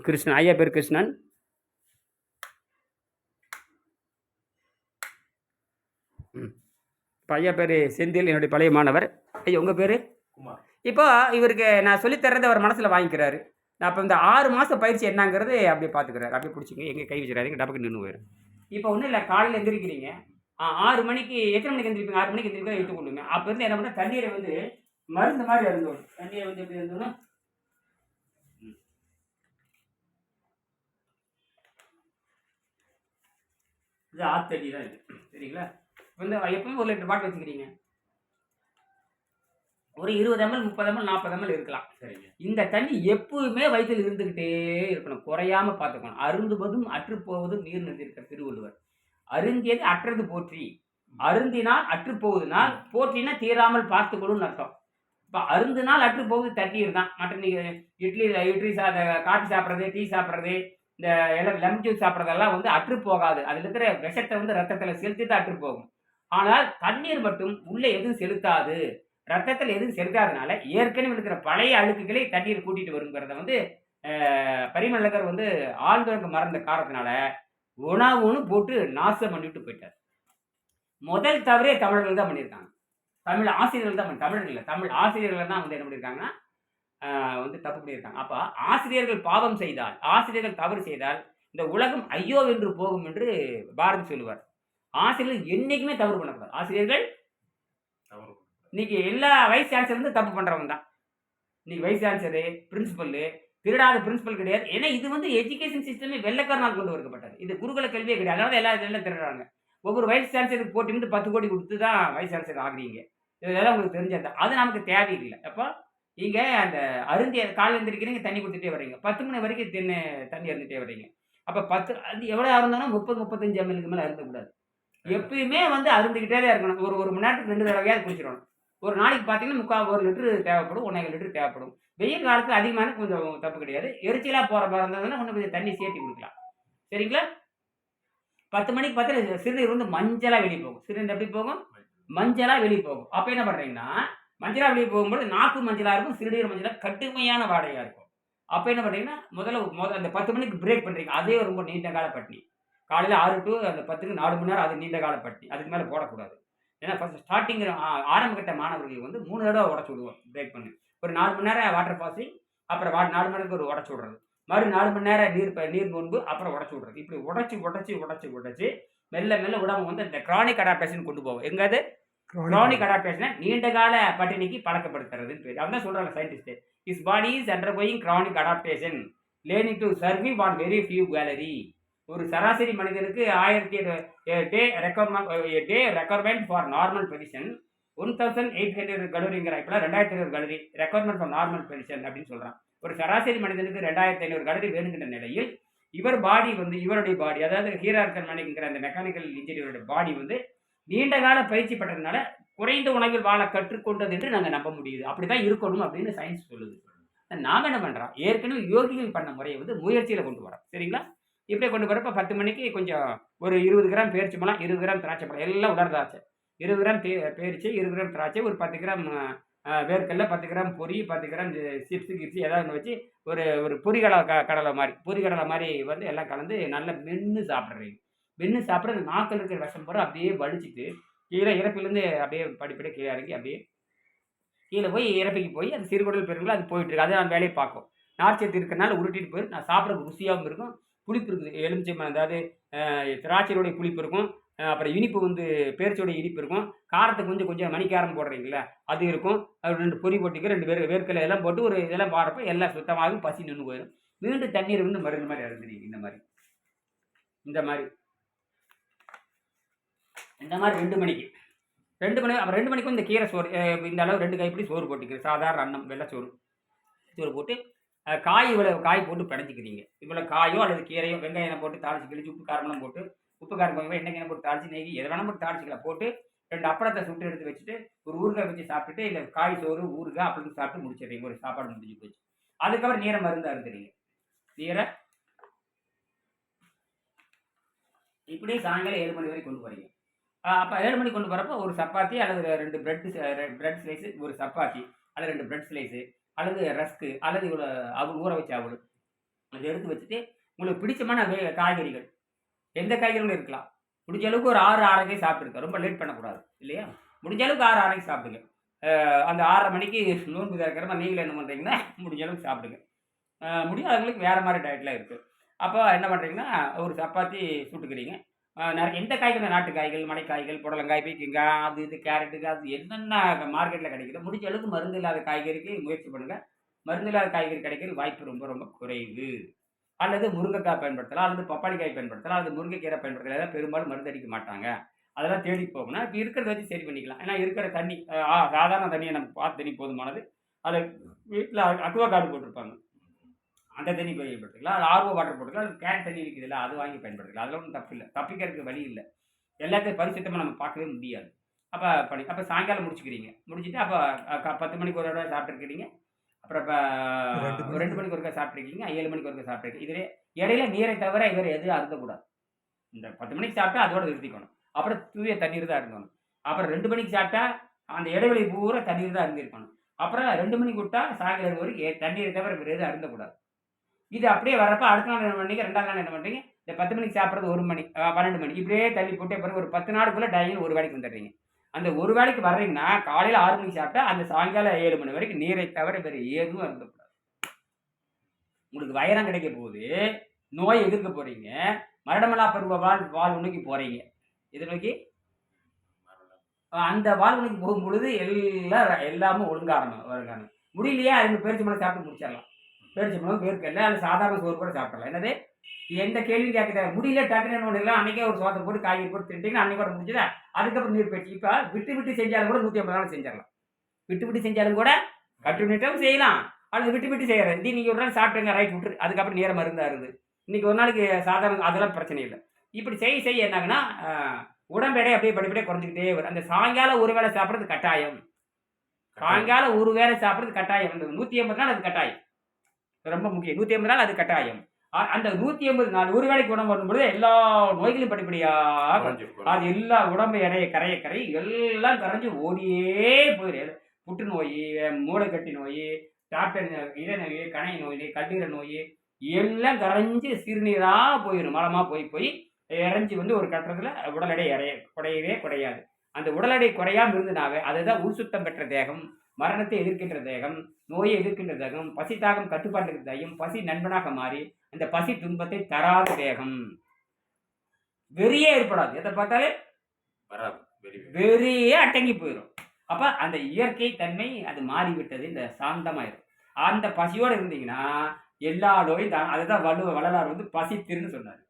கிருஷ்ணன் ஐயா பேர் கிருஷ்ணன். இப்போ ஐயா பேர் செந்தில் என்னுடைய பழைய மாணவர். ஐயா உங்கள் பேர்? இப்போ இவருக்கு நான் சொல்லித் தர்றதை அவர் மனசில் வாங்கிக்கிறாரு. நான் இப்போ இந்த ஆறு மாதம் பயிற்சி என்னங்கிறது அப்படியே பார்த்துக்கிறாரு அப்படியே பிடிச்சிங்க எங்கே கை வச்சுறாதீங்க டபக்கு நின்று போயிடும் இப்போ ஒன்றும் இல்லை காலையில் எந்திரிக்கிறீங்க. ஆறு மணிக்கு எத்தனை மணிக்கு எந்திரிப்பீங்க? ஆறு மணிக்கு எந்திரிப்பா எடுத்து கொள்ளுங்க. அப்போ இருந்து என்ன பண்ண? தண்ணீரை வந்து மருந்து மாதிரி இருந்தோம் தண்ணீரை வந்து எப்படி இருந்தோம்னா இது ஆத்தடி தான் இது. சரிங்களா? வந்து எப்பவுமே ஒரு லிட்டர் பாட்டில் வச்சுக்கிறீங்க. ஒரு இருபது எம்எல் முப்பது எம்எல் நாற்பது எம்எல் இருக்கலாம். சரிங்க. இந்த தண்ணி எப்பவுமே வயிற்றில் இருந்துக்கிட்டே இருக்கணும். குறையாம பார்த்துக்கணும். அருந்துவதும் அற்றுப்போவதும் நீர் நிறுத்திருக்க திருவள்ளுவர். அருந்தியது அற்றது போற்றி. அருந்தினால் அற்றுப்போவதுனால் போற்றினா தீராமல் பார்த்துக்கணும்னு அர்த்தம். இப்போ அருந்தினால் அற்று போகுது தண்ணீர் தான். மற்ற நீங்கள் இட்லி இட்லி சா காஃபி சாப்பிட்றது டீ சாப்பிட்றது இந்த எல்லாம் லெமன் ஜூஸ் சாப்பிட்றதெல்லாம் வந்து அற்று போகாது. அதில் இருக்கிற விஷத்தை வந்து ரத்தத்தில் செலுத்தி தான் அற்று போகும். ஆனால் தண்ணீர் மட்டும் உள்ளே எதுவும் செலுத்தாது. ரத்தத்தில் எதுவும் செலுத்தாதனால ஏற்கனவே இருக்கிற பழைய அழுக்குகளை தண்ணீர் கூட்டிட்டு வருங்கிறத வந்து அஹ், பரிமளகர் வந்து ஆழ்ந்தவங்க மறந்த காரணத்தினால உணவுன்னு போட்டு நாசம் பண்ணிவிட்டு போயிட்டார். முதல் தவறே தமிழர்கள் தான் பண்ணியிருக்காங்க. தமிழ் ஆசிரியர்கள் தான் தமிழர்கள் தமிழ் ஆசிரியர்கள் தான் வந்து என்ன பண்ணியிருக்காங்கன்னா வந்து தப்பு பண்ணியிருக்காங்க. அப்போ ஆசிரியர்கள் பாவம் செய்தால் ஆசிரியர்கள் தவறு செய்தால் இந்த உலகம் ஐயோ என்று போகும் என்று பாரதி சொல்லுவார். ஆசிரியர்கள் என்னைக்குமே தவறு பண்ணக்கூடாது ஆசிரியர்கள் இன்னைக்கு எல்லா வைஸ் சான்சலர் வந்து தப்பு பண்றவங்க தான். இன்னைக்கு வைஸ் சான்சலரு பிரின்சிபல் திருடாத பிரின்சிபல் கிடையாது. ஏன்னா இது வந்து எஜுகேஷன் சிஸ்டமே வெள்ளக்காரனால் கொண்டு வரப்பட்டது. இது குருகுல கல்வியே கிடையாது. அதனால எல்லா இதெல்லாம் திருடுறாங்க. ஒவ்வொரு வைஸ் சான்சலருக்கு போட்டி வந்து பத்து கோடி கொடுத்து தான் வைஸ் சான்சலர் ஆகுறீங்க. இதெல்லாம் உங்களுக்கு தெரிஞ்சது. அது நமக்கு தேவையில்லை. அப்போ இங்க அந்த அருந்திய காலையில் எழுந்திரிக்கிறீங்க தண்ணி கொடுத்துட்டே வர்றீங்க. பத்து மணி வரைக்கும் தென்னை தண்ணி இருந்துட்டே வர்றீங்க. அப்போ பத்து அது எவ்வளோ அருந்தோம்னா முப்பது முப்பத்தஞ்சு எம்எல்க்கு மேலே அருந்தக்கூடாது. எப்பயுமே வந்து அருந்துக்கிட்டே தான் இருக்கணும். ஒரு ஒரு மணி நேரத்துக்கு ரெண்டு தடவையாவது குடிச்சிடணும். ஒரு நாளைக்கு பார்த்தீங்கன்னா முக்கால் ஒரு லிட்டரு தேவைப்படும் ஒன்றரை லிட்டர் தேவைப்படும். வெயில் காலத்தில் அதிகமான கொஞ்சம் தப்பு கிடையாது. எரிச்சலாக போகிற மாதிரி இருந்ததுன்னா இன்னும் கொஞ்சம் தண்ணி சேர்த்து கொடுக்கலாம். சரிங்களா? பத்து மணிக்கு பார்த்தா சிறுநீர் வந்து மஞ்சளாக வெளியே போகும். சிறுநீர் எப்படி போகும்? மஞ்சளாக வெளியே போகும். அப்போ என்ன பண்ணுறீங்கன்னா மஞ்சளா வெளியே போகும்போது நாக்கு மஞ்சளாக இருக்கும் சிறுநீர் மஞ்சளாக கடுமையான வாடையாக இருக்கும். அப்போ என்ன பண்ணுறீங்கன்னா முதல்ல முதல்ல அந்த பத்து மணிக்கு பிரேக் பண்ணுறீங்க அதே ரொம்ப நீண்ட கால பட்டினி. காலையில் ஆறு டு அந்த பத்துக்கு நாலு மணி நேரம் அது நீண்ட கால பட்டினி. அதுக்கு மேலே போடக்கூடாது. ஏன்னா ஃபஸ்ட் ஸ்டார்டிங் ஆரம்பகட்ட மாணவர்களுக்கு மாணவர்கள் வந்து மூணு தடவை உடச்சு விடுவோம் பிரேக் பண்ணி. ஒரு நாலு மணி நேரம் வாட்டர் பாசிங் அப்புறம் வா நாலு மணி நேரத்துக்கு ஒரு உடச்சு விடுறது. மறு நாலு மணி நேரம் நீர் ப- நீர் நோன்பு அப்புறம் உடச்சு விடுறது. இப்படி உடச்சி உடச்சி உடச்சி உடச்சி மெல்ல மெல்ல உடம்பு வந்து இந்த கிரானிக் அடாப்டேஷன் கொண்டு போவோம் எங்காவது கிரானிக் அடாப்டேஷனை நீண்ட கால பட்டினிக்கு பழக்கப்படுத்துறதுன்னு பேர். அதான் சொல்றாங்க scientist is body is undergoing chronic adaptation learning to survive on very few calorie ஒரு சராசரி மனிதனுக்கு ஆயிரத்தி day requirement day requirement for normal position one thousand eight hundred கலோரிங்கிற இப்போலாம் ரெண்டாயிரத்தி ஐநூறு கலரி ரெக்வயர்மெண்ட் ஃபார் நார்மல் பொசிஷன் அப்படின்னு சொல்கிறான் ஒரு சராசரி மனிதனுக்கு ரெண்டாயிரத்தி ஐநூறு கலரி வேணுங்கிற நிலையில் இவர் பாடி வந்து இவருடைய பாடி அதாவது ஹீரார்கன் மணிக்கிற அந்த மெக்கானிக்கல் இன்ஜினியருடைய பாடி வந்து நீண்ட கால பயிற்சி பெற்றதுனால குறைந்த உணவில் வாழ கற்றுக்கொண்டது என்று நாங்கள் நம்ப முடியுது. அப்படி தான் இருக்கணும் அப்படின்னு சயின்ஸ் சொல்லுது. நாங்கள் என்ன பண்ணுறோம் ஏற்கனவே யோகிகள் பண்ண முறையை வந்து முயற்சியில் கொண்டு வரோம். சரிங்களா? இப்படியே கொண்டு வரப்ப பத்து மணிக்கு கொஞ்சம் ஒரு இருபது கிராம் பேரிச்சி பழம் இருபது கிராம் திராட்சை பழம் எல்லாம் உலர் திராட்சை இருபது கிராம் பே பேரிச்சி இருபது கிராம் திராட்சை ஒரு பத்து கிராம் வேர்க்கடல பத்து கிராம் பொரி பத்து கிராம் சிப்ஸு கிப்ஸு ஏதாவது ஒன்று வச்சு ஒரு ஒரு பொரிகடலை க கடலை மாதிரி பொரிகடலை மாதிரி வந்து எல்லாம் கலந்து நல்லா மென்று சாப்பிட்றீங்க. மென்று சாப்பிட அந்த நாக்கில் இருக்கிற விஷம் பூரா அப்படியே வலிச்சிட்டு கீழே இறப்பிலேருந்து அப்படியே படிப்படியாக கீழே இறங்கி அப்படியே கீழே போய் இறப்பிக்கு போய் அது சிறுகுடல் பெருங்குல அது போயிட்டு இருக்கு. அதை நான் வேலையை பார்க்கும். நார்ச்சத்து இருக்கிறனால உருட்டிட்டு போய் நான் சாப்பிட்ற ருசியாகவும் இருக்கும். புளிப்பு இருக்குது. எலுமிச்சை அதாவது திராட்சையோடைய புளிப்பு இருக்கும். அப்புறம் இனிப்பு வந்து பேரிச்சோடைய இனிப்பு இருக்கும். காரத்துக்கு கொஞ்சம் கொஞ்சம் மணிக்காரம் போடுறீங்களா அது இருக்கும். அது ரெண்டு பொரி போட்டிக்கு ரெண்டு பேர் வேர்க்கலை எல்லாம் போட்டு ஒரு இதெல்லாம் பாடுறப்ப எல்லாம் சுத்தமாகவும் பசி நின்று போயிடும் மீண்டும் தண்ணீர் வந்து மருந்து மாதிரி இறந்துறீங்க இந்த மாதிரி. இந்த மாதிரி. இந்த மாதிரி ரெண்டு மணிக்கு. ரெண்டு மணி அப்புறம் ரெண்டு மணிக்கும் இந்த கீரை சோறு இந்த அளவு ரெண்டு கைப்பிடி சோறு போட்டுக்கிறேன் சாதாரண அன்னம் வெள்ளை சோறு. போட்டு காய் இவ்வளோ காய் போட்டு பிணைச்சிக்கிறீங்க இவ்வளோ காயோ அல்லது கீரையோ வெங்காயம் போட்டு தாளிச்சு கிழிச்சு உப்பு காரமெல்லாம் போட்டு உப்பு காரம் கொஞ்சம் எண்ணெய் போட்டு தாளிச்சு நெய் எதை வேணாலும் போட்டு தாளிச்சிக்கலாம். போட்டு ரெண்டு அப்பளத்தை சுட்டு எடுத்து வச்சுட்டு ஒரு ஊறுகாய் வச்சு சாப்பிட்டுட்டு இல்லை காய் சோறு ஊறுகாய் அப்படின்னு சாப்பிட்டு முடிச்சிடுறீங்க. ஒரு சாப்பாடு முடிஞ்சு போச்சு. அதுக்கப்புறம் நீரை மருந்து அருந்துறீங்க நீரை இப்படியே சாயங்காலம் ஏழு மணி வரைக்கும் கொண்டு போகிறீங்க அப்போ ஏழு மணிக்கு கொண்டு போகிறப்ப ஒரு சப்பாத்தி அல்லது ரெண்டு பிரெட் பிரெட் ஸ்லைஸு ஒரு சப்பாத்தி அல்லது ரெண்டு பிரெட் ஸ்லைஸு அல்லது ரஸ்க்கு அல்லது இவ்வளோ அவள் ஊற வச்ச அவள். அதை எடுத்து வச்சுட்டு உங்களுக்கு பிடிச்சமான வே- காய்கறிகள். எந்த காய்கறிகளும் இருக்கலாம். முடிஞ்ச அளவுக்கு ஒரு ஆறு ஆறரை சாப்பிட்ருக்க ரொம்ப லேட் பண்ணக்கூடாது. இல்லையா? முடிஞ்ச அளவுக்கு ஆறு ஆறரைக்கு சாப்பிடுங்க. அந்த ஆறரை மணிக்கு நோன்பு திறக்கிறப்ப மாதிரி நீங்களும் என்ன பண்ணுறீங்கன்னா முடிஞ்ச அளவுக்கு சாப்பிடுங்க. முடியாதவங்களுக்கு வேறு மாதிரி டயட்லாம் இருக்குது அப்போ என்ன பண்ணுறீங்கன்னா ஒரு சப்பாத்தி சுட்டுக்கிறீங்க. எந்த காய்கறி? நாட்டு காய்கள் மடைக்காய்கள் புடலங்காய் பீக்கிங்காய் அது இது கேரட்டுக்கு அது என்னென்ன மார்க்கெட்டில் கிடைக்குதோ முடிஞ்ச அளவுக்கு மருந்து இல்லாத காய்கறிக்கு முயற்சி பண்ணுங்கள் மருந்து இல்லாத காய்கறி கிடைக்கிறது வாய்ப்பு ரொம்ப ரொம்ப குறைவு. அல்லது முருங்கைக்காய் பயன்படுத்தலாம் அல்லது பப்பாளிக்காய் பயன்படுத்தலாம் அல்லது முருங்கைக்கீரை பயன்படுத்தலாம். எதாவது பெரும்பாலும் மருந்து அடிக்க மாட்டாங்க. அதெல்லாம் தேடி போகணும் இப்போ இருக்கிறத வச்சு சரி பண்ணிக்கலாம். ஏன்னா இருக்கிற தண்ணி ஆ சாதாரண தண்ணியை நம்ம பார்த்து தண்ணி போதுமானது. அதை வீட்டில் அக்வா கார்டு போட்டிருப்பாங்க. அந்த தண்ணி பயன்படுத்திக்கலாம். அது ஆர்வ வாட்டர் போட்டுக்கலாம். அது கேன் தண்ணி விற்குதுல்ல அது வாங்கி பயன்படுத்திக்கலாம். அதில் ஒன்றும் தப்பு இல்லை தப்பிக்கிறதுக்கு வழி இல்லை. எல்லாத்தையும் பரிசுத்தமாக நம்ம பார்க்கவே முடியாது. அப்போ பண்ணி அப்போ சாயங்காலம் முடிச்சுக்கிறீங்க. முடிச்சுட்டு அப்போ பத்து மணிக்கு ஒரு தடவை சாப்பிட்ருக்கிறீங்க அப்புறம் இப்போ ரெண்டு மணிக்கு. ரெண்டு மணிக்கு ஒருக்கா சாப்பிட்ருக்கீங்க ஏழு மணிக்கு ஒருக்கா சாப்பிட்ருக்கீங்க இதுவே இடையில நீரை தவிர இவர் எதுவும் அருந்தக்கூடாது. இந்த பத்து மணிக்கு சாப்பிட்டா அதோட நிறுத்திக்கணும். அப்புறம் தூய தண்ணீர் தான் இருந்தணும் அப்புறம் ரெண்டு மணிக்கு சாப்பிட்டா அந்த இடைவெளி பூரா தண்ணீர் தான் இருந்திருக்கணும் அப்புறம் ரெண்டு மணிக்கு விட்டா சாயங்காலம் வரைக்கும் தண்ணீரை தவிர வேறு எதுவும் அருந்தக்கூடாது. இது அப்படியே வரப்ப அடுத்த நாள் என்ன பண்ணுறீங்க ரெண்டாவது நாள் என்ன பண்ணுறீங்க இந்த பத்து மணிக்கு சாப்பிட்றது ஒரு மணி பன்னெண்டு மணி. இப்படியே தள்ளி போட்டு பிறகு ஒரு பத்து நாளுக்குள்ளே டயல் ஒரு வேலைக்கு வந்துடுறீங்க. அந்த ஒரு வேலைக்கு வர்றீங்கன்னா காலையில் ஆறு மணிக்கு சாப்பிட்டா அந்த சாயங்காலம் ஏழு மணி வரைக்கும் நீரை தவிர வேறு எதுவும் இருந்தக்கூடாது. உங்களுக்கு வயரம் கிடைக்க போகுது நோய் எதிர்க்க போகிறீங்க மரணமலா பருவ வாழ் வாழ்வு நோக்கி போகிறீங்க எது நோக்கி? அந்த வாழ்வு நோக்கி போகும் பொழுது எல்லாம் எல்லாமே ஒழுங்காரணும் வருங்காரணும் முடியலையா? ரெண்டு பேரிச்சு மேலே சாப்பிட்டு முடிச்சிடலாம். பேரிச்சு மலம் பேருக்கல்ல அல்ல சாதாரண சோறு கூட சாப்பிடலாம். என்னது? எந்த கேள்வியும் கேட்க முடியல டக்குன்னு ஒன்று இல்லை அன்னைக்கே ஒரு சோத்தை போட்டு காய்கறி போட்டு தின்ட்டீங்கன்னா அன்னைக்கு கூட முடிஞ்சதா? அதுக்கப்புறம் நீர் போயிடுச்சு இப்போ விட்டு விட்டு செஞ்சாலும் கூட நூற்றி ஐம்பது நாள் செஞ்சிடலாம். விட்டு விட்டு செஞ்சாலும் கூட கட்டுனிட்டும் செய்யலாம். அல்லது விட்டு விட்டு செய்யறது இது நீங்கள் ஒரு நாள் சாப்பிட்டுங்க ரைட் விட்டுரு. அதுக்கப்புறம் நேரம் மருந்தா இருக்குது இன்னைக்கு ஒரு நாளைக்கு சாதாரண அதெல்லாம் பிரச்சனை இல்லை. இப்படி செய்ய செய்ய என்னாங்கன்னா ஆஹ், உடம்பு எடை அப்படியே படிப்படியே குறைஞ்சிக்கிட்டே வரும். அந்த சாயங்காலம் ஒரு வேளை சாப்பிட்றது கட்டாயம். சாயங்காலம் ஒரு வேளை சாப்பிட்றது கட்டாயம். நூற்றி ஐம்பது நாள் அது கட்டாயம். ரொம்ப முக்கியம். நூற்றி ஐம்பது நாள் அது கட்டாயம். அந்த நூற்றி ஐம்பது நாள் ஒரு வேளைக்கு உடம்பு வரும்பொழுது எல்லா நோய்களும் படிப்படியாக அது எல்லா உடம்பு எடையை கரைய கரை எல்லாம் கரைஞ்சு ஓடியே போயிடும் புற்றுநோய் மூளைக்கட்டி நோய் டாக்டர் இதை நோய் கணை நோய் கல்லீரல் நோய் எல்லாம் கரைஞ்சு சிறுநீராக போயிடும் மலமாக போய் போய் இறைஞ்சி வந்து ஒரு கட்டத்தில் உடல் எடை இறைய குறையவே குறையாது. அந்த உடல் எடை குறையாம இருந்தனாவே அதுதான் உள் சுத்தம் பெற்ற தேகம். மரணத்தை எதிர்க்கின்ற தேகம் நோயை எதிர்க்கின்ற தேகம் பசி தாகம் கட்டுப்பாட்டுக்கு தேகம் பசி நண்பனாக மாறி அந்த பசி துன்பத்தை தராத தேகம். வெறியே ஏற்படாது. எதை பார்த்தாலே? வராது. வெரி வெரி வெறியே அடங்கி போயிடும். அப்ப அந்த இயற்கை தன்மை அது மாறிவிட்டது இந்த சாந்தமாயிரும். அந்த பசியோட இருந்தீங்கன்னா எல்லா நோயும் தான் அதுதான் வலு வள்ளலார் வந்து பசித்திருன்னு சொன்னார்.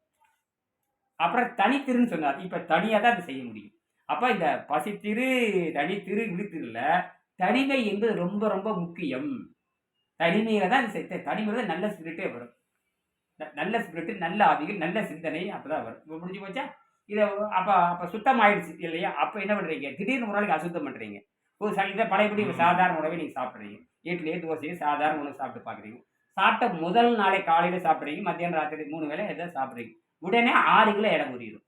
அப்புறம் தனித்திருன்னு சொன்னார். இப்ப தனியா தான் அதை செய்ய முடியும். அப்ப இந்த பசித்திரு தனித்திரு விழித்திருல தனிமை என்பது ரொம்ப ரொம்ப முக்கியம். தனிமையில தான் தனிமையில தான் நல்ல ஸ்பிரிட்டே வரும். நல்ல ஸ்பிரிட் நல்ல ஆவிகள் நல்ல சிந்தனை அப்பதான் வரும். இப்ப முடிஞ்சு போச்சா? இதை அப்போ அப்போ சுத்தம் ஆயிடுச்சு இல்லையா? அப்போ என்ன பண்ணுறீங்க திடீர்னு ஒரு நாளைக்கு அசுத்தம் பண்ணுறீங்க ஒரு ச இதை பழையபடி சாதாரண உணவை நீங்கள் சாப்பிட்றீங்க. இட்லியே தோசையே சாதாரண உணவு சாப்பிட்டு பார்க்குறீங்க. சாப்பிட்ட முதல் நாளை காலையில் சாப்பிட்றீங்க மத்தியானம் ராத்திரி மூணு வேளை எதை சாப்பிட்றீங்க. உடனே ஆறு கிலோ இடம் கூறிடும்.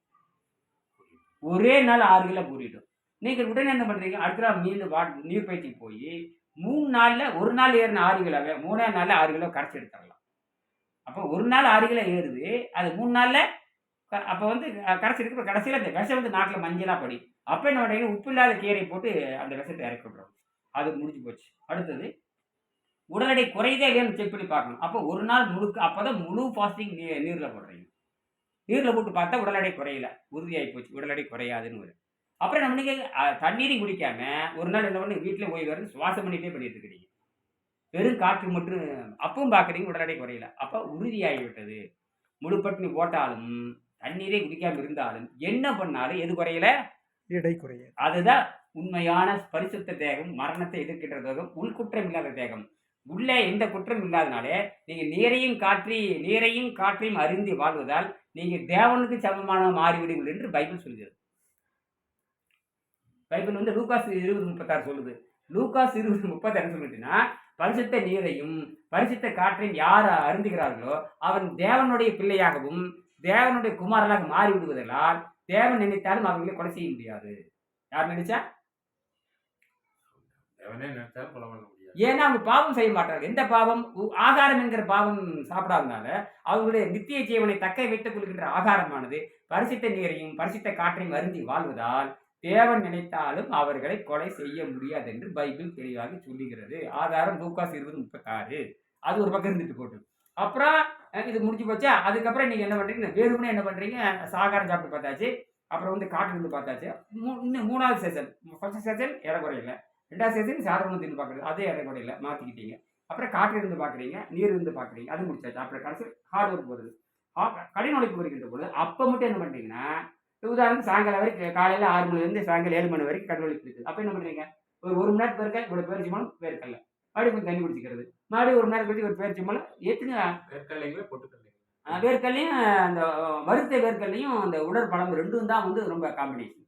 ஒரே நாள் ஆறு கிலோ கூறிடும். நீங்கள் உடனே என்ன பண்ணுறீங்க அடுத்த நாள் மீன் வா நீர் பயிற்சி போய் மூணு நாளில் ஒரு நாள் ஏறின ஆறு கிலோவே மூணே நாளில் ஆறு கிலோ கரைச்சி எடுத்துடலாம். அப்போ ஒரு நாள் ஆறு கிலோ ஏறுது அது மூணு நாளில் அப்போ வந்து கரைச்சி இருக்கு கடைசியில் அந்த விஷம் வந்து நாட்டில் மஞ்சளாக படி. அப்போ என்ன பண்ணுறீங்க உப்பு இல்லாத கீரை போட்டு அந்த விஷத்தை இறக்கி விட்றோம் அது முடிஞ்சு போச்சு. அடுத்தது உடல் எடை குறையுதே இல்லையான்னு செக் பண்ணி பார்க்கணும். அப்போ ஒரு நாள் முழுக்க அப்போ தான் முழு ஃபாஸ்டிங் நீ நீரில் போடுறீங்க. நீரில் போட்டு பார்த்தா உடல் எடை குறையல. உறுதியாகி போச்சு. உடல் எடை குறையாதுன்னு வரும் அப்புறம் நம்ம நீங்கள் தண்ணீரையும் குடிக்காம ஒரு நாள் என்ன பண்ணி வீட்டில் ஓய்வு வந்து சுவாசம் பண்ணிட்டே பண்ணிட்டு இருக்கிறீங்க வெறும் காற்று மட்டும் அப்பவும் பார்க்குறீங்க உடல் எடை குறையல. அப்போ உறுதியாகி விட்டது முழுப்பட்டினி போட்டாலும் தண்ணீரே குடிக்காம இருந்தாலும் என்ன பண்ணாலும் எது குறையல? எடை குறைய அதுதான் உண்மையான பரிசுத்த தேகம் மரணத்தை எதிர்க்கின்ற தேகம் உள்குற்றம் இல்லாத தேகம். உள்ளே எந்த குற்றம் இல்லாதனாலே நீங்க நீரையும் காற்றி நீரையும் காற்றையும் அறிந்து வாழ்வதால் நீங்க தேவனுக்கு சமமான மாறிவிடுங்கள் என்று பைபிள் சொல்கிறது. பைபிள் வந்து லூகாஸ் இருபது முப்பத்தாறு சொல்லுது. லூகாஸ் இருபது முப்பத்தாறு சொல்லுதுன்னா பரிசுத்த நீரையும் பரிசுத்த காற்றையும் யார் அருந்துகிறார்களோ அவன் தேவனுடைய பிள்ளையாகவும் தேவனுடைய குமாரனாக மாறி விடுவதால் தேவன் நினைத்தாலும் அவர்களை கொலை செய்ய முடியாது. யார் நினைச்சா? ஏன்னா அவங்க பாவம் செய்ய மாட்டாங்க எந்த பாவம்? ஆகாரம் என்கிற பாவம் சாப்பிடாதனால அவங்களுடைய நித்திய ஜீவனை தக்க வைத்துக் கொள்கின்ற ஆகாரமானது பரிசுத்த நீரையும் பரிசுத்த காற்றையும் அருந்தி வாழ்வதால் தேவன் நினைத்தாலும் அவர்களை கொலை செய்ய முடியாது என்று பைபிள் தெளிவாக சொல்லுகிறது. ஆதாரம் லூக்காஸ் இருபது முப்பத்தாறு. அது ஒரு பக்கம் இருந்துட்டு போட்டு. அப்புறம் இது முடிஞ்சு போச்சா? அதுக்கப்புறம் நீங்க என்ன பண்றீங்க? வேணும்னு என்ன பண்றீங்க? சாகாரம் சாப்பிட்டு பார்த்தாச்சு. அப்புறம் வந்து காட்டு இருந்து பார்த்தாச்சு. மூ- இன்னும் மூணாவது செஷன் ஃபர்ஸ்ட் செஷன் இடக்குறையில. ரெண்டாவது செஷன் சாதாரண தின்னு பார்க்குறது. அதே இடக்குறையில மாற்றிக்கிட்டீங்க அப்புறம் காற்று இருந்து பார்க்குறீங்க நீர் இருந்து பார்க்குறீங்க. அது முடிச்சாச்சு. அப்புறம் கடைசி ஹார்ட் ஒர்க் போகிறது கடின உழைப்பு வருகின்ற பொழுது அப்போ மட்டும் என்ன பண்ணுறீங்கன்னா உதாரணத்துக்கு சாயங்காலம் வரைக்கும் காலையில் ஆறு மணிலேருந்து சாயங்காலம் ஏழு மணி வரைக்கும் கடின உழைப்பு இருக்குது. அப்போ என்ன பண்ணுறீங்க ஒரு ஒரு மணி நேரத்துக்கு இருக்க இவ்வளோ பேர் மலம் வேர்க்கல்ல மறுபடியும் கொஞ்சம் தண்ணி குடிச்சிக்கிறது. மறுபடியும் ஒரு மணி நேரம் கழிச்சு ஒரு பேரிச்சி மலம் எத்தனை வேர்க்கல்லைங்களா பொட்டுக்கல்லைங்களா அஹ் வேர்க்கல்லையும் அந்த வறுத்த வேர்க்கல்லையும் அந்த உடற்பழம் ரெண்டும் தான் வந்து ரொம்ப காம்பினேஷன்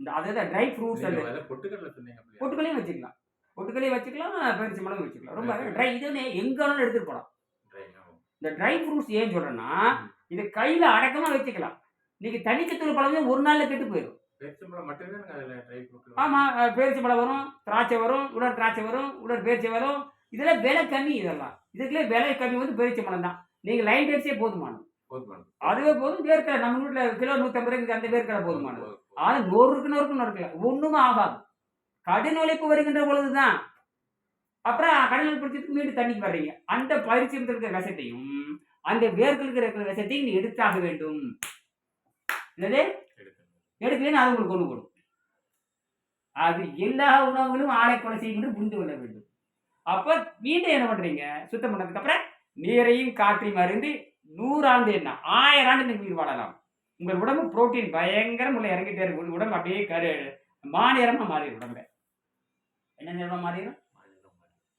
இந்த அதாவது ட்ரை ஃப்ரூட்ஸ் அந்த நீங்க அதான் பொட்டுக்கல்ல சொன்னீங்க அப்படியா? பொட்டுக்களையும் வச்சுக்கலாம். பொட்டுக்களையும் வச்சுக்கலாம் பேரிச்சி மலம் வச்சுக்கலாம். ரொம்ப ட்ரை இது வந்து எங்க வேணாலும் எடுத்துட்டு போகலாம். இந்த ட்ரை ஃப்ரூட்ஸ் ஏன் சொல்றேன்னா இதை கையில அடக்கமா வச்சுக்கலாம். நீங்க தனிச்சத்தூள் பழமே ஒரு நாள்ல கெட்டு போயிடும் பேரிச்சம்பழம் ஆமா அஹ், பேரிச்சை பழம் வரும் திராட்சை வரும் உடற் திராட்சை வரும் உடற் பேரிச்சை வரும். இதெல்லாம் விலை கம்மி இதெல்லாம். இதுக்குள்ளே விலை கம்மி வந்து பேரிச்சை பழம் தான். நீங்க லைன் டேட்ஸே போதுமானது. அதுவே போதும் வேர்க்கடலை நம்ம வீட்டில் கிலோ நூற்றம்பது ரூபாய்க்கு அந்த வேர்க்கடலை போதுமானது. போதும், போதும். ஆனா நொறுக்கு நொறுக்கு நொறுக்கல ஒண்ணுமே ஆகாது. கடின உழைப்பு வருகின்ற பொழுதுதான். அப்புறம் உழைப்பு பிடிச்சிட்டு மீண்டும் தண்ணிக்கு வர்றீங்க. அந்த பரிசு இருக்கிற விஷத்தையும் அந்த வேர்களுக்கு இருக்கிற விஷத்தையும் நீ எடுத்தாக வேண்டும். என்னது? எடுக்கலன்னு அது உங்களுக்கு கொண்டு கொடுக்கும் அது எல்லா உணவுகளும் ஆலை கொலை செய்யும் என்று புரிந்து கொள்ள வேண்டும். அப்போ மீண்டும் என்ன பண்ணுறீங்க சுத்தம் பண்ணதுக்கு அப்புறம் நீரையும் காற்றையும் அருந்து நூறாண்டு என்ன? ஆயிரம் ஆண்டு நீங்கள் உயிர் வாழலாம். உங்கள் உடம்பு புரோட்டீன் பயங்கரம் உள்ள இறங்கிட்டே இருக்கு உடம்பு அப்படியே கரு மாநிலமாக மாறிடும் உடம்புல. என்ன நிறமா மாறிடும்?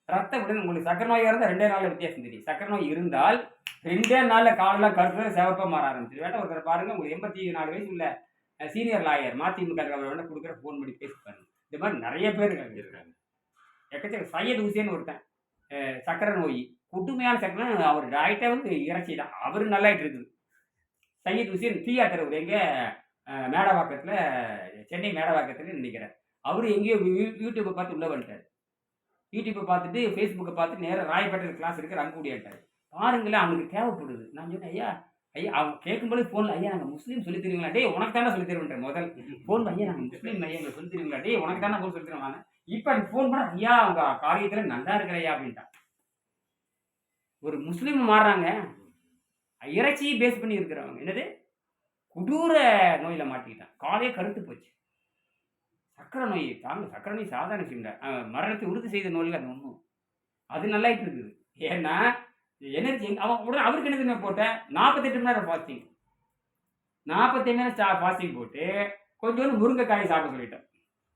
ரத்த உடனே உங்களுக்கு சக்கரை நோய் இருந்தால் ரெண்டே நாள்ல வித்தியாசம் தெரியும் சக்கரை நோய் இருந்தால் ரெண்டே நாள்ல காலெல்லாம் கருத்து சிவப்பா மாற ஆரம்பிச்சு வேண்டாம் ஒருத்தர் பாருங்க உங்களுக்கு எண்பத்தி நாலு வயசு உள்ள சீனியர் லாயர் மதிமுக அவர் வேணா கொடுக்குற ஃபோன் பண்ணி பேசி பாருங்க இந்த மாதிரி நிறைய பேர் இருக்காங்க. எக்கச்சக்க சையத் ஹுசேன் ஒருத்தன் சக்கரை நோய் கொடுமையான சக்கரை அவர் டாக்டர் வந்து இறைச்சி தான் அவர் நல்லாயிட்டு இருக்குது சையத் ஹுசேன் தியேட்டர் ஒரு எங்கே மேடவாக்கத்தில் சென்னை மேடவாக்கத்தில் நினைக்கிறேன் அவர் எங்கேயோ யூடியூப்பை பார்த்து உள்ள வந்துட்டார் யூடியூப்பை பார்த்துட்டு ஃபேஸ்புக்கை பார்த்து நேராக ராயப்பேட்டை கிளாஸ் இருக்கிற அங்கூடியாட்டார் பாருங்களேன் அவனுக்கு தேவைப்படுது. நான் சொன்னேன் ஐயா ஐயா அவன் கேட்கும்போது ஃபோனில் ஐயா நாங்கள் முஸ்லீம் சொல்லி தருவீங்களா? டேய் உனக்கு தானே சொல்லி தருவேன் முதல். ஃபோன் ஐயா நாங்கள் முஸ்லீம் ஐயா எங்களுக்கு சொல்லி தருவீங்களா? டே உனக்கு தானே ஃபோன் சொல்லி தருவாங்க இப்போ எனக்கு ஃபோன் பண்ண ஐயா அவங்க காரியத்தில் நல்லா இருக்கிறையா அப்படின்ட்டான். ஒரு முஸ்லீம் மாறுறாங்க. இறைச்சியை பேஸ் பண்ணி இருக்கிறவங்க. என்னது? கொடூர நோயில் மாட்டிக்கிட்டான். காலையே கருத்து போச்சு. சக்கரை நோய் தாங்க சக்கரை நோய் சாதாரண விஷயம் இல்லை. மரணத்தை உறுதி செய்த நோயில் அது ஒன்றும் அது நல்லாயிட்டு இருக்குது. ஏன்னா எனர்ஜி அவன் உடனே அவருக்கு என்ன தெரியுமா போட்டேன்? நாற்பத்தெட்டு மணி நேரம் ஃபாஸ்டிங் நாற்பத்தி மணி நேரம் ஃபாஸ்டிங் போட்டு கொஞ்சோண்டு முருங்கைக்காய் சாப்பிட சொல்லிட்டேன்.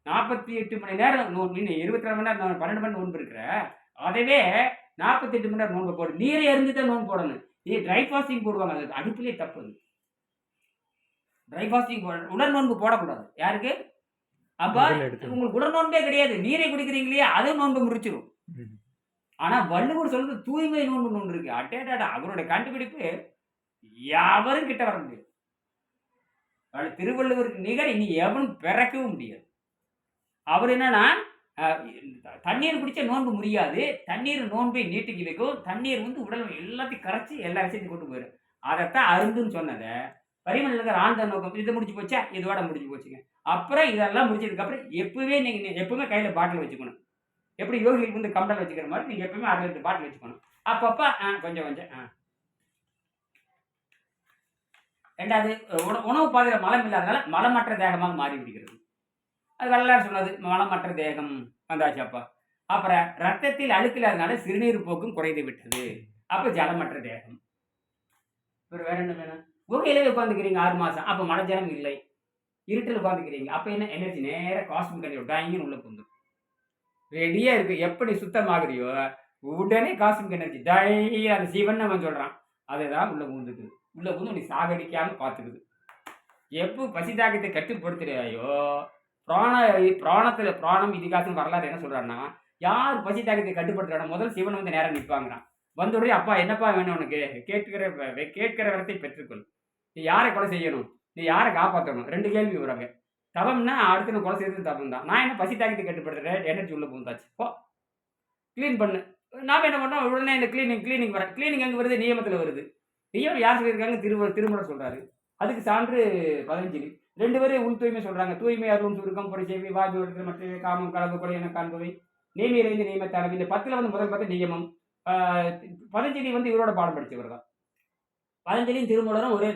நாற்பத்தி எட்டு மணி நேரம் நோ இன்னும் இருபத்தி நாலு மணி நேரம் பன்னெண்டு மணி நோன்பு இருக்கிற அதவே நாற்பத்தெட்டு மணி நேரம் நோன்பு போடு. நீரை இருந்து தான் நோன்பு போடணும். நீ ட்ரை ஃபாஸ்டிங் போடுவாங்க. அது அடுப்புலேயே தப்பு அது. ட்ரை ஃபாஸ்டிங் போட உடல் நோன்பு போடக்கூடாது. யாருக்கு? அப்போ. உங்களுக்கு உடல் நோன்பே கிடையாது. நீரை குடிக்கிறீங்க இல்லையா அதுவும் நோன்பு முடிச்சிடும் ம். ஆனா வள்ளுவர் சொல்றது தூய்மை நோன்பு ஒன்று இருக்கு. அட்டேடாடா அவருடைய கண்டுபிடிப்பு யாவரும் கிட்ட வர முடியாது. அவரு திருவள்ளுவருக்கு நிகர் இனி எவனும் பிறக்கவும் முடியாது. அவர் என்னன்னா தண்ணீர் குடிச்சா நோன்பு முடியாது தண்ணீர் நோன்பை நீட்டிக்கி வைக்கும். தண்ணீர் வந்து உடல் எல்லாத்தையும் கரைச்சி எல்லா விஷயத்தையும் கொண்டு போயிடும் அதைத்தான் அருந்துன்னு சொன்னதை பரிமள இருக்கிற ஆழ்ந்த நோக்கம். இது முடிச்சு போச்சா? இதோட முடிஞ்சு போச்சுங்க. அப்புறம் இதெல்லாம் முடிச்சதுக்கப்புறம் எப்பவே நீங்க எப்பவுமே கையில் பாட்டில் வச்சுக்கணும். எப்படி யோகிகளுக்கு வந்து கம்பல் வச்சுக்கிற மாதிரி நீங்கள் எப்பவுமே அரை லிட்டர் பாட்டில் வச்சுக்கணும். அப்பப்போ ஆ, கொஞ்சம் கொஞ்சம் ஆ. ரெண்டாவது உண- உணவு பாதையில் மலம் இல்லாதனால மலமற்ற தேகமாக மாறி விடுகிறது. அது வரலாறு சொன்னது மலமற்ற தேகம் வந்தாச்சு அப்பா. அப்புறம் ரத்தத்தில் அழுக்கில்லாதனால சிறுநீர் போக்கும் குறைந்து விட்டது. அப்போ ஜலமற்ற தேகம். அப்புறம் வேற என்ன வேணும்? குகையிலே உட்காந்துக்கிறீங்க ஆறு மாதம் அப்போ மழை ஜலம் இல்லை. இருட்டில் உட்காந்துக்கிறீங்க அப்போ என்ன? எனர்ஜி நேராக காஸ்மிக் எனர்ஜி டாயிங்கன்னு உள்ள புந்து. ரெடியாக இருக்கு. எப்படி சுத்தமாகறியோ உடனே காஸ்மிக் எனர்ஜி டை அந்த சிவன் அவன் சொல்றான். அதுதான் உள்ள பூந்துக்குது உள்ள பூந்து உன்னை சாகடிக்காமல் பார்த்துக்குது. எப்போ பசி தாக்கத்தை கட்டுப்படுத்துறியாயோ பிராண பிராணத்தில் பிராணம் இதிகாசம் வரலாறு என்ன சொல்கிறான்னா யார் பசி தாக்கத்தை கட்டுப்படுத்துறானோ முதல் சிவன் வந்து நேரம் நிற்பாங்கிறான் வந்த உடனே அப்பா என்னப்பா வேணும் உனக்கு? கேட்கிற கேட்கிற வரத்தை பெற்றுக்கொள். நீ யாரை கொலை செய்யணும்? நீ யாரை காப்பாற்றணும் ரெண்டு கேள்வி வராங்க தவம்னா அடுத்து நான் கொலை செய்யறது தவம் தான் நான் என்ன பசி தாக்கத்தை கட்டுப்படுத்துறேன்? எனர்ஜி உள்ள பூந்தாச்சு போ. க்ளீன் பண்ணு. நாம் என்ன பண்ணோம் உடனே இந்த க்ளீனிங் க்ளீனிங் வர க்ளீனிங் எங்கே வருது? நியமத்தில் வருது. நியமம் யார் சொல்லியிருக்காங்க? திரு திருமணம் சொல்கிறாரு அதுக்கு சான்று பதினஞ்சு. ரெண்டு பேரும் உள் தூய்மை சொல்கிறாங்க தூய்மை அருளும் சுருக்கம் பொறிச்சேவி வாஜி எடுக்கிற மற்ற காமம் கலவு கொலை என காண்பவை. நேமியிலிருந்து நியமத்தானது இந்த பத்தில் வந்து முதல் பார்த்து நியமம். பதினஞ்சு வந்து இவரோட பாடம் படித்தவர் தான். பதஞ்சலியும் திருமூலரும் ஒரே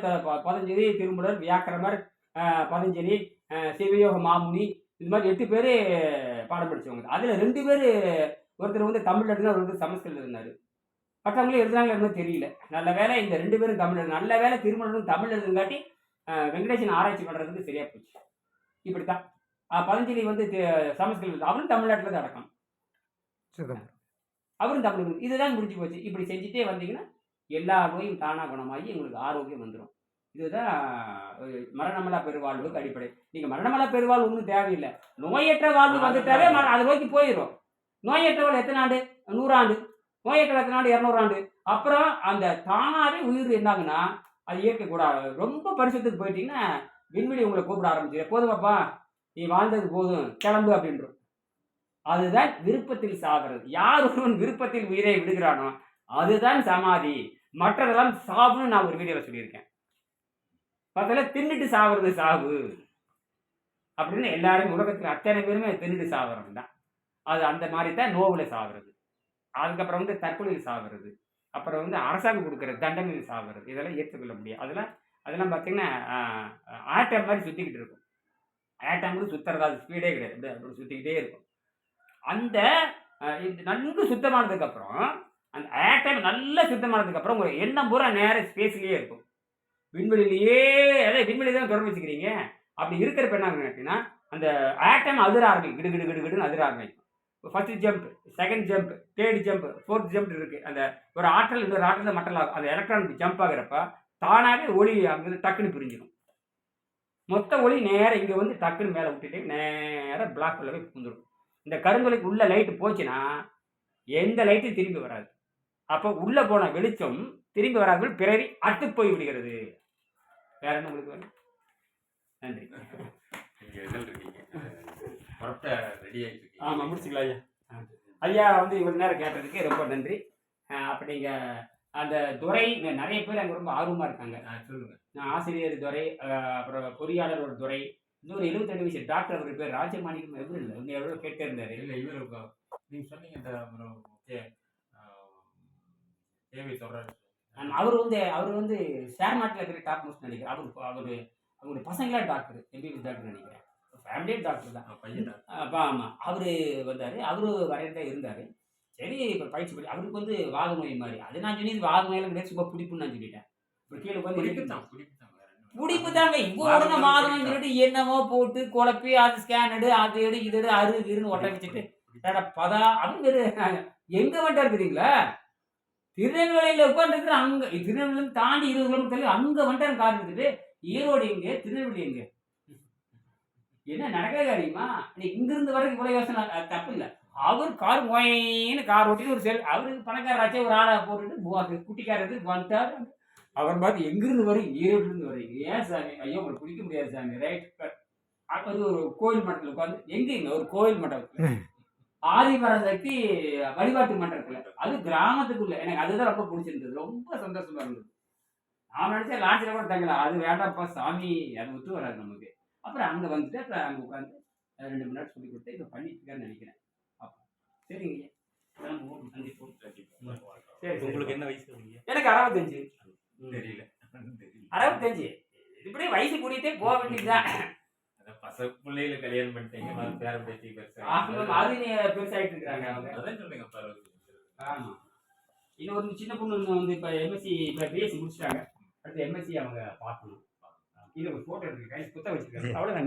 பதஞ்சலி திருமூலர் வியாக்கரமர் பதஞ்சலி சிவயோக மாமுனி இது மாதிரி எட்டு பேர் பாடம் படிச்சவங்க. அதுல ரெண்டு பேர் ஒருத்தர் வந்து தமிழ்ல இருந்தார் ஒருத்தர் சமஸ்கிருதம் இருந்தார். மற்றவங்களும் எழுதுனாங்க என்னமோ தெரியல. நல்ல வேலை இந்த ரெண்டு பேரும் தமிழ் நல்ல வேலை திருமணம் தமிழ் எழுதுங்காட்டி வெங்கடேசன் ஆராய்ச்சி பண்றதுக்கு சரியா போச்சு. இப்படித்தான். ஆஹ் பதஞ்சலி வந்து சமஸ்கிருதம் அவரும் தமிழ்நாட்டில் தான் அடக்கம். அவரும் தமிழ். இதுதான் முடிஞ்சு போச்சு. இப்படி செஞ்சுட்டே வந்தீங்கன்னா எல்லா நோயும் தானா குணமாகி உங்களுக்கு ஆரோக்கியம் வந்துடும் இதுதான் மரணமலா பெருவாழ்வுக்கு அடிப்படை. நீங்க மரணமலா பெருவாழ்வு ஒன்றும் தேவையில்லை. நோயற்ற வாழ்வு வந்துட்டாவே மர- அதை நோக்கி போயிடும் நோயற்ற வாழ்வு எத்தனை ஆண்டு? நூறாண்டு. நோயற்ற எத்தனை ஆண்டு? இரநூறாண்டு. அப்புறம் அந்த தானாவே உயிர் என்னாகுன்னா அது இயற்கை கூட ரொம்ப பரிசுத்துக்கு போயிட்டீங்கன்னா விண்வெளி உங்களை கூப்பிட ஆரம்பிச்சு போதுமாப்பா நீ வாழ்ந்தது போதும். கிளம்பு அப்படின்றோம். அதுதான் விருப்பத்தில் சாகிறது. யார் ஒருவன் விருப்பத்தில் உயிரை விடுகிறானோ அதுதான் சமாதி. மற்றதெல்லாம் சாவுன்னு நான் ஒரு வீடியோவில் சொல்லியிருக்கேன். பார்த்தாலே தின்னுட்டு சாவுறது சாவு. அப்படின்னு எல்லாரும் உலகத்தில் அத்தனை பேருமே தின்னுட்டு சாவுறது தான் அது அந்த மாதிரி தான் நோவில் சாவுறது. அதுக்கப்புறம் வந்து தற்கொலையில் சாவுறது. அப்புறம் வந்து அரசாங்கம் கொடுக்குற தண்டனையில் சாவுறது. இதெல்லாம் ஏற்றுக்கொள்ள முடியாது. அதெல்லாம் அதெல்லாம் பார்த்தீங்கன்னா ஆட்டம் மாதிரி சுற்றிக்கிட்டு இருக்கும். ஆட்டம் கூட சுற்றுறதா அது ஸ்பீடே கிடையாது. அப்படி சுற்றிக்கிட்டே இருக்கும். அந்த இது நன்கு சுத்தமானதுக்கப்புறம் அந்த ஆட்டம் நல்லா சுத்தமானதுக்கு அப்புறம் உங்க எண்ணம் பூரா நேரம் ஸ்பேஸ்லேயே இருக்கும். விண்வெளியிலேயே அதாவது விண்வெளி தான் தொடர்பு வச்சுக்கிறீங்க. அப்படி இருக்கிறப்ப என்ன ஆகும் அப்படின்னா அந்த ஆட்டம் அதிர ஆரம்பிக்கும். கிடு கிடு கிடு கிடுன்னு அதிர ஆரம்பிக்கும். First jump second jump third jump fourth jump இருக்குது அந்த ஒரு ஆற்றல் இன்னொரு ஆற்றல் மட்டல் ஆகும் அந்த எலக்ட்ரானிக் ஜம்ப் ஆகிறப்ப தானாகவே ஒளி அங்கே டக்குன்னு பிரிஞ்சிடும். மொத்த ஒளி நேராக இங்கே வந்து டக்குன்னு மேலே விட்டுட்டு நேராக பிளாக் உள்ள போய் புந்துடும் இந்த கருங்கொலைக்கு உள்ள லைட்டு போச்சுன்னா எந்த லைட்டும் திரும்பி வராது. அப்போ உள்ள போன வெளிச்சம் திரும்பி வராது பிறவி அட்டு போய் விடுகிறது. வேற என்ன உங்களுக்கு வேணும்? நன்றி. ஆமாம் முடிச்சுக்கலாம் ஐயா. ஐயா வந்து இவ்வளோ நேரம் கேட்டதுக்கு ரொம்ப நன்றி. அஹ் அப்ப நீங்க அந்த துறை நிறைய பேர் அங்கே ரொம்ப ஆர்வமாக இருக்காங்க. ஆ, சொல்லுங்க. நான் ஆசிரியர் துறை அப்புறம் பொறியாளர் ஒரு துறை இன்னொரு எழுபத்தெட்டு வயசு டாக்டர் அவர் பேர் ராஜமாணிக்கம். எவ்வளோ இல்லை இவங்க எவ்வளோ கேட்டே இருந்தாரு இல்ல இவர் இப்ப- நீங்க சொன்னீங்க இந்த ஆனா, அவர் வந்து அவர் வந்து ஷேர் மார்க்கெட்டில் இருக்கிற டாப் மோஸ்ட் நினைக்கிறேன். அவர் அவர் அவருடைய பசங்களாம் டாக்டர் எம்பிபிஎஸ் டாக்டர் நினைக்கிறேன். ஃபேமிலியே டாக்டர் தான். பையன். அப்பா ஆமாம் அவர் வந்தார். அவரு வரையில தான் இருந்தார். சரி இப்போ பயிற்சி படி அவருக்கு வந்து வாத நோய் மாதிரி. அது நான் வாத நோயெல்லாம் கிடையாது சும்மா பிடிப்புன்னு நான் சொல்லிட்டேன். இப்போ கீழே பிடிப்பு வந்து தான், பிடிப்பு தான்? பிடிப்பு தாங்க. இப்போ உடனே பிடிப்பு. சொல்லிட்டு என்னமோ போட்டு குழப்பி அது ஸ்கேன் எடு அது எடு இது எடு அரு இருன்னு ஒட்ட வச்சுட்டு பதா அது எங்க வந்துட்டார் தெரியுங்களா? திருநெல்வேலியில் உட்காந்துருக்குற அங்கே திருநெல்வேலி தாண்டி இருபது கிலோமீட்டர் தள்ளி அங்கே வந்துட்டாரு கார் எடுத்துட்டு ஈரோடு எங்கே திருநெல்வேலி எங்கே? என்ன நடக்கிற காரியமா நீ இங்கிருந்து வரைக்கும் இவ்வளோ யோசனை தப்பு இல்லை. அவர் கார் மொயின்னு கார் ஓட்டின்னு ஒரு செல் அவருக்கு பணக்காராச்சே ஒரு ஆளை போட்டுட்டு குட்டிக்காரருக்கு வந்துட்டார். அவர் பார்த்து எங்கிருந்து வரும் ஈரோட்டிலிருந்து இருந்து ஏன் சாமி? ஐயோ உங்களுக்கு பிடிக்க முடியாது சாமி ரைட். அது ஒரு கோயில் மட்டத்தில் உட்காந்து எங்கேங்க ஒரு கோயில் மட்டத்தில் ஆதிபராசக்தி வழிபாட்டு மன்றத்துல. அது கிராமத்துக்குள்ள. எனக்கு அதுதான் ரொம்ப பிடிச்சிருந்தது. ரொம்ப சந்தோஷமா இருந்தது. நான் நினைச்சேன் லாட்சியில் கூட தங்கலாம் அது வேண்டாம்ப்பா சாமி. அது ஒத்து வராது நமக்கு. அப்புறம் அங்க வந்துட்டு அப்புறம் அங்க உட்காந்து ரெண்டு மணி நேரம் சொல்லி கொடுத்து இப்போ பண்ணிட்டு இருக்கான்னு நினைக்கிறேன். அப்போ சரிங்க. உங்களுக்கு என்ன வயசு? எனக்கு அறுபத்தஞ்சு. தெரியல. தெரியல. அறுபத்தஞ்சு. இப்படியே வயசு கூட்டிகிட்டே போக வேண்டியதுதான். அதான் பச பிள்ளைகளை கல்யாணம் பண்ணிட்டீங்க பேரம் பேத்தி பெருசா ஆமா, அது இருக்காங்க அவங்க. அதான் சொல்றீங்க பரவாயில்ல. ஆமா. இன்னொரு சின்ன பொண்ணு வந்து இப்போ எம்எஸ்சி இப்போ பிஎஸ்சி முடிச்சிட்டாங்க. அடுத்து எம்எஸ்சி அவங்க பார்க்கணும் இது ஒரு ஃபோட்டோ கைஸ் குத்த வச்சிருக்காங்க. அவ்வளோதான்